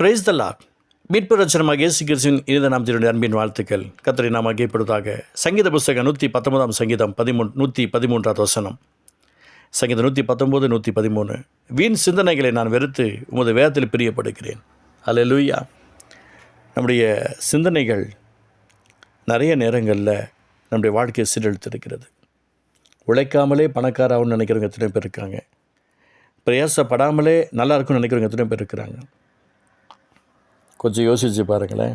Praise the Lord மீட்பு ரச்சனமாக இயேசு கிறிஸ்துவின் இனித நாமத்தினுடைய அன்பின் வாழ்த்துக்கள். கத்தரை நாம் அங்கேப்படுவதாக சங்கீத புஸ்தகம் நூற்றி பத்தொன்பதாம் சங்கீதம் பதிமூணு நூற்றி பதிமூன்றாவது வசனம். சங்கீதம் நூற்றி பத்தொம்போது நூற்றி பதிமூணு வீண் சிந்தனைகளை நான் வெறுத்து உமது வேதத்தில் பிரியப்படுகிறேன். அல்லேலூயா நம்முடைய சிந்தனைகள் நிறைய நேரங்களில் நம்முடைய வாழ்க்கையை சீரழித்திருக்கிறது. உழைக்காமலே பணக்காராகணும்னு நினைக்கிறவங்க எத்தனை பேர் இருக்காங்க? பிரயாசப்படாமலே நல்லா இருக்கும்னு நினைக்கிறவங்க எத்தனை பேர் இருக்கிறாங்க? கொஞ்சம் யோசித்து பாருங்களேன்.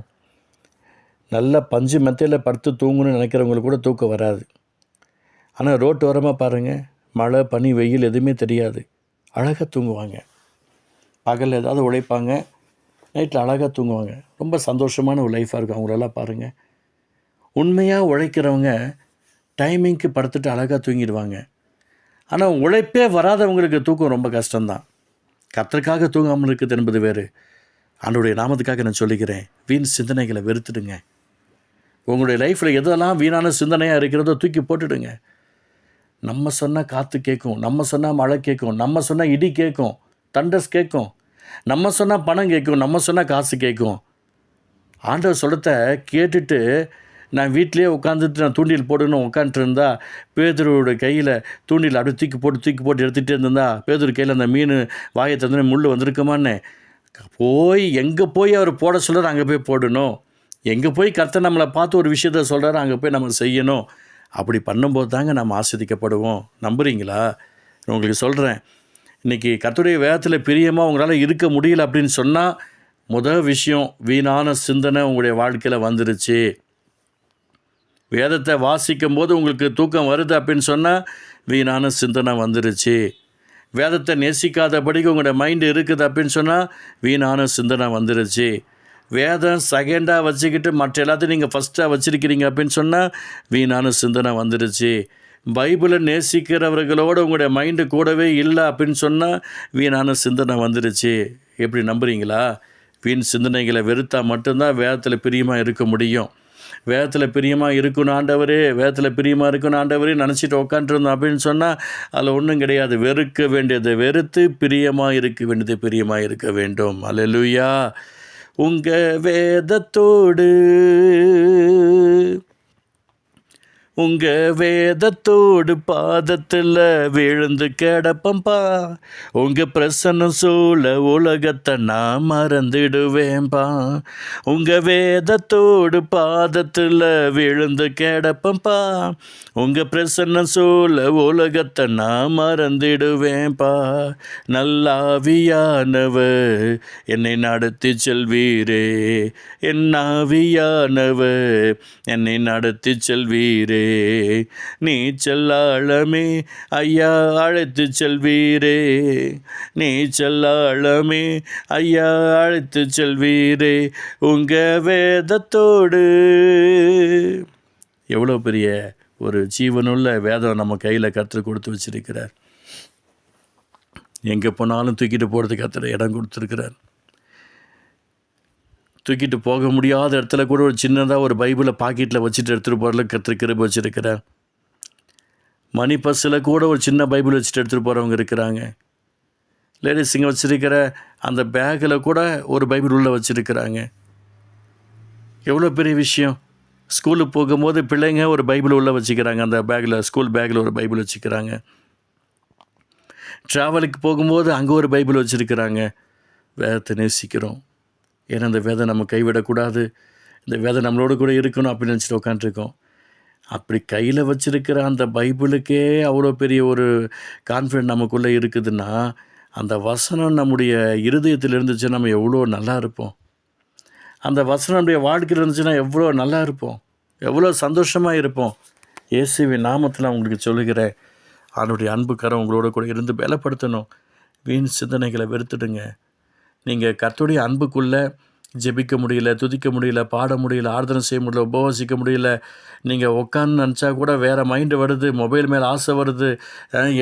நல்ல பஞ்சு மெத்தையில் படுத்து தூங்கணும்னு நினைக்கிறவங்களுக்கு கூட தூக்கம் வராது. ஆனால் ரோட்டு ஓரமாக பாருங்கள் மழை பனி வெயில் எதுவுமே தெரியாது. அழகாக தூங்குவாங்க. பகல் ஏதாவது உழைப்பாங்க நைட்டில் அழகாக தூங்குவாங்க. ரொம்ப சந்தோஷமான ஒரு லைஃப்பாக இருக்கும் அவங்களெல்லாம் பாருங்கள் உண்மையாக உழைக்கிறவங்க டைமிங்க்கு படுத்துட்டு அழகாக தூங்கிடுவாங்க. ஆனால் உழைப்பே வராதவங்களுக்கு தூக்கம் ரொம்ப கஷ்டம்தான். கத்தருக்காக தூங்காமல் இருக்குது என்பது வேறு. ஆண்டோடைய நாமத்துக்காக நான் சொல்லிக்கிறேன் வீண் சிந்தனைகளை வெறுத்துடுங்க. உங்களுடைய லைஃப்பில் எதெல்லாம் வீணான சிந்தனையாக இருக்கிறதோ தூக்கி போட்டுடுங்க. நம்ம சொன்னால் காற்று கேட்கும் நம்ம சொன்னால் மழை கேட்கும் நம்ம சொன்னால் இடி கேட்கும் தண்டஸ் கேட்கும் நம்ம சொன்னால் பணம் கேட்கும் நம்ம சொன்னால் காசு கேட்கும் ஆண்டவர் சொல்லத்தை கேட்டுட்டு நான் வீட்டிலேயே உட்காந்துட்டு நான் தூண்டில் போடணும் உட்காந்துட்டு இருந்தா பேதுருவோட கையில் தூண்டில் அப்படியே தூக்கி போட்டு தூக்கி போட்டு எடுத்துகிட்டே இருந்தா பேதுரு கையில் அந்த மீன் வாயை தந்து முள் வந்திருக்குமான்னு. போய் எங்கே போய் அவர் போட சொல்கிறார் அங்கே போய் போடணும். எங்கே போய் கர்த்தர் நம்மளை பார்த்து ஒரு விஷயத்த சொல்கிறாரு அங்கே போய் நம்ம செய்யணும். அப்படி பண்ணும்போது தாங்க நம்ம ஆஸ்வதிக்கப்படுவோம் நம்புறீங்களா? நான் உங்களுக்கு சொல்கிறேன் இன்றைக்கி கர்த்தருடைய வேகத்தில் பிரியமாக உங்களால் இருக்க முடியல அப்படின்னு சொன்னால் முதல் விஷயம் வீணான சிந்தனை உங்களுடைய வாழ்க்கையில் வந்துருச்சு. வேதத்தை வாசிக்கும் போது உங்களுக்கு தூக்கம் வருது அப்படின்னு சொன்னால் வீணான சிந்தனை வந்துருச்சு. வேதத்தை நேசிக்காதபடிக்கு உங்களோட மைண்டு இருக்குது அப்படின்னு சொன்னால் வீணான சிந்தனை வந்துருச்சு. வேதம் செகண்டாக வச்சுக்கிட்டு மற்ற எல்லாத்தையும் நீங்கள் ஃபஸ்ட்டாக வச்சுருக்கிறீங்க அப்படின்னு சொன்னால் வீணான சிந்தனை வந்துருச்சு. பைபிளை நேசிக்கிறவர்களோடு உங்களுடைய மைண்டு கூடவே இல்லை அப்படின்னு சொன்னால் வீணான சிந்தனை வந்துருச்சு. எப்படி நம்புறீங்களா? வீண் சிந்தனைகளை வெறுத்தால் மட்டும்தான் வேதத்தில் பிரியமாக இருக்க முடியும். வேதத்தில் பிரியமாக இருக்கணும் ஆண்டவரே வேதத்தில் பிரியமாக இருக்கணும் ஆண்டவரே நினச்சிட்டு உட்காந்துருந்தோம் அப்படின்னு சொன்னால் அதில் ஒன்றும் கிடையாது. வெறுக்க வேண்டியதை வெறுத்து பிரியமாக இருக்க வேண்டியது பிரியமாக இருக்க வேண்டும். அலலுயா உங்கள் வேதத்தோடு உங்க வேதத்தோடு பாதத்தில் விழுந்து கிடப்பம்பா. உங்க பிரசன்னம் சூழ உலகத்தை நான் மறந்துடுவேன்பா. உங்க வேதத்தோடு பாதத்தில் விழுந்து கிடப்பம்பா. உங்க பிரசன்னம் சூழ உலகத்தை நான் மறந்துடுவேன்பா. நல்லாவியானவர் என்னை நடத்தி செல்வீரே. என் ஆவியானவர் என்னை நடத்தி செல்வீரே. நீ செல்லாளமே ஐயா அழைத்து செல்வீரே. நீ செல்லாளமே ஐயா அழைத்து செல்வீரே உங்க வேதத்தோடு. எவ்வளோ பெரிய ஒரு ஜீவனுள்ள வேதம் நம்ம கையில் கற்றுக் கொடுத்து வச்சிருக்கிறார். எங்கே போனாலும் தூக்கிட்டு போகிறதுக்கு அத்தனை இடம் கொடுத்துருக்கிறார். தூக்கிட்டு போக முடியாத இடத்துல கூட ஒரு சின்னதாக ஒரு பைபிளை பாக்கெட்டில் வச்சுட்டு எடுத்துகிட்டு போகிறதுல கற்று கிருப வச்சுருக்கிறார். மணி பஸ்ஸில் கூட ஒரு சின்ன பைபிள் வச்சுட்டு எடுத்துகிட்டு போகிறவங்க இருக்கிறாங்க. லேடிஸுங்க வச்சுருக்கிற அந்த பேக்கில் கூட ஒரு பைபிள் உள்ளே வச்சுருக்கிறாங்க. எவ்வளோ பெரிய விஷயம். ஸ்கூலுக்கு போகும்போது பிள்ளைங்க ஒரு பைபிள் உள்ளே வச்சுக்கிறாங்க. அந்த பேக்கில் ஸ்கூல் பேக்கில் ஒரு பைபிள் வச்சுக்கிறாங்க. ட்ராவலுக்கு போகும்போது அங்கே ஒரு பைபிள் வச்சுருக்கிறாங்க. வேதத்தை நேசிக்கிறோம். ஏன்னா இந்த வேதம் நம்ம கைவிடக்கூடாது. இந்த வேதம் நம்மளோட கூட இருக்கணும் அப்படின்னு நினச்சிட்டு உட்காந்துருக்கோம் அப்படி கையில் வச்சுருக்கிற அந்த பைபிளுக்கே அவ்வளோ பெரிய ஒரு கான்ஃபிடென்ட் நமக்குள்ளே இருக்குதுன்னா அந்த வசனம் நம்முடைய இருதயத்தில் இருந்துச்சுன்னா நம்ம எவ்வளோ நல்லா இருப்போம். அந்த வசனம் நம்முடைய வாழ்க்கையில் இருந்துச்சுன்னா எவ்வளோ நல்லா இருப்போம். எவ்வளோ சந்தோஷமாக இருப்போம். இயேசுவி நாமத்தில் உங்களுக்கு சொல்லுகிறேன். அவனுடைய அன்பு கரம் உங்களோட கூட இருந்து பலப்படுத்தணும். வீண் சிந்தனைகளை வெறுத்துடுங்க. நீங்கள் கர்த்துடைய அன்புக்குள்ளே ஜெபிக்க முடியல துதிக்க முடியல பாட முடியல ஆர்தனை செய்ய முடியல உபவாசிக்க முடியல நீங்கள் உட்காந்து நினச்சா கூட வேறு மைண்டு வருது மொபைல் மேலே ஆசை வருது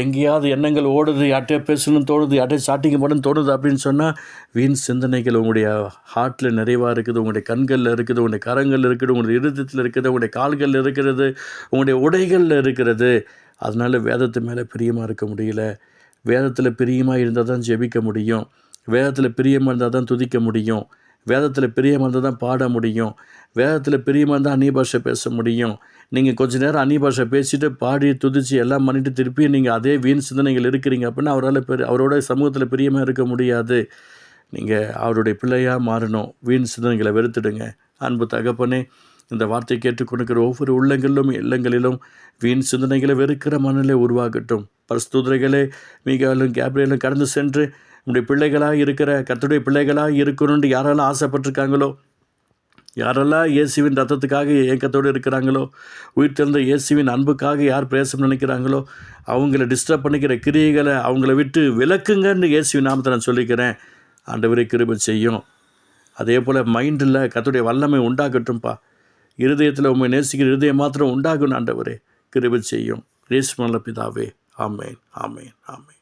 எங்கேயாவது எண்ணங்கள் ஓடுது யார்கிட்டயோ பேசணும்னு தோணுது யார்கிட்டயோ சாட்டிங் போடணும்னு தோணுது அப்படின்னு சொன்னால் வீண் சிந்தனைகள் உங்களுடைய ஹார்ட்டில் நிறைவாக இருக்குது உங்களுடைய கண்களில் இருக்குது உங்களுடைய கரங்கள் இருக்குது உங்களுடைய இருதயத்தில் இருக்குது உங்களுடைய கால்களில் இருக்கிறது உங்களுடைய உடைகளில் இருக்கிறது. அதனால் வேதத்து மேலே பிரியமாக இருக்க முடியல. வேதத்தில் பிரியமாக இருந்தால் தான் ஜெபிக்க முடியும். வேதத்தில் பிரியமாக இருந்தால் தான் துதிக்க முடியும். வேதத்தில் பிரியமாக இருந்தால் தான் பாட முடியும். வேதத்தில் பிரியமாக இருந்தால் அந்நிய பாஷை பேச முடியும். நீங்கள் கொஞ்ச நேரம் அந்நிய பாஷை பேசிட்டு பாடி துதிச்சு எல்லாம் பண்ணிவிட்டு திருப்பி நீங்கள் அதே வீண் சிந்தனைகள் இருக்கிறீங்க அப்படின்னா அவரால் பெரிய அவரோட சமூகத்தில் பிரியமாக இருக்க முடியாது. நீங்கள் அவருடைய பிள்ளையாக மாறணும். வீண் சிந்தனைகளை வெறுத்துடுங்க. அன்பு தகப்பனே இந்த வார்த்தை கேட்டுக்கொண்டிருக்கிற ஒவ்வொரு உள்ளங்களிலும் இல்லங்களிலும் வீண் சிந்தனைகளை வெறுக்கிற மனநிலை உருவாகட்டும். பரிசுத்துதிரைகளே மிகவும் கேப்ரியலும் கடந்து சென்று நம்முடைய பிள்ளைகளாக இருக்கிற கத்துடைய பிள்ளைகளாக இருக்கணும்னு யாரெல்லாம் ஆசைப்பட்டிருக்காங்களோ யாரெல்லாம் இயேசுவின் ரத்தத்துக்காக ஏக்கத்தோடு இருக்கிறாங்களோ உயிர் திறந்த இயேசுவின் அன்புக்காக யார் பேச நினைக்கிறாங்களோ அவங்கள டிஸ்டர்ப் பண்ணிக்கிற கிரியைகளை அவங்கள விட்டு விளக்குங்கன்னு இயேசுவின் நாமத்தை நான் சொல்லிக்கிறேன். ஆண்டவரை கிருபை செய்யும். அதே போல் மைண்டில் கத்துடைய வல்லமை உண்டாகட்டும்ப்பா இருதயத்தில் உண்மை நேசிக்கிற இருதயம் மாத்திரம் உண்டாகணும் ஆண்டவரே. கிருபை செய்யும். ரேஸ்மல்ல பிதாவே. ஆமேன். ஆமேன். ஆமேன்.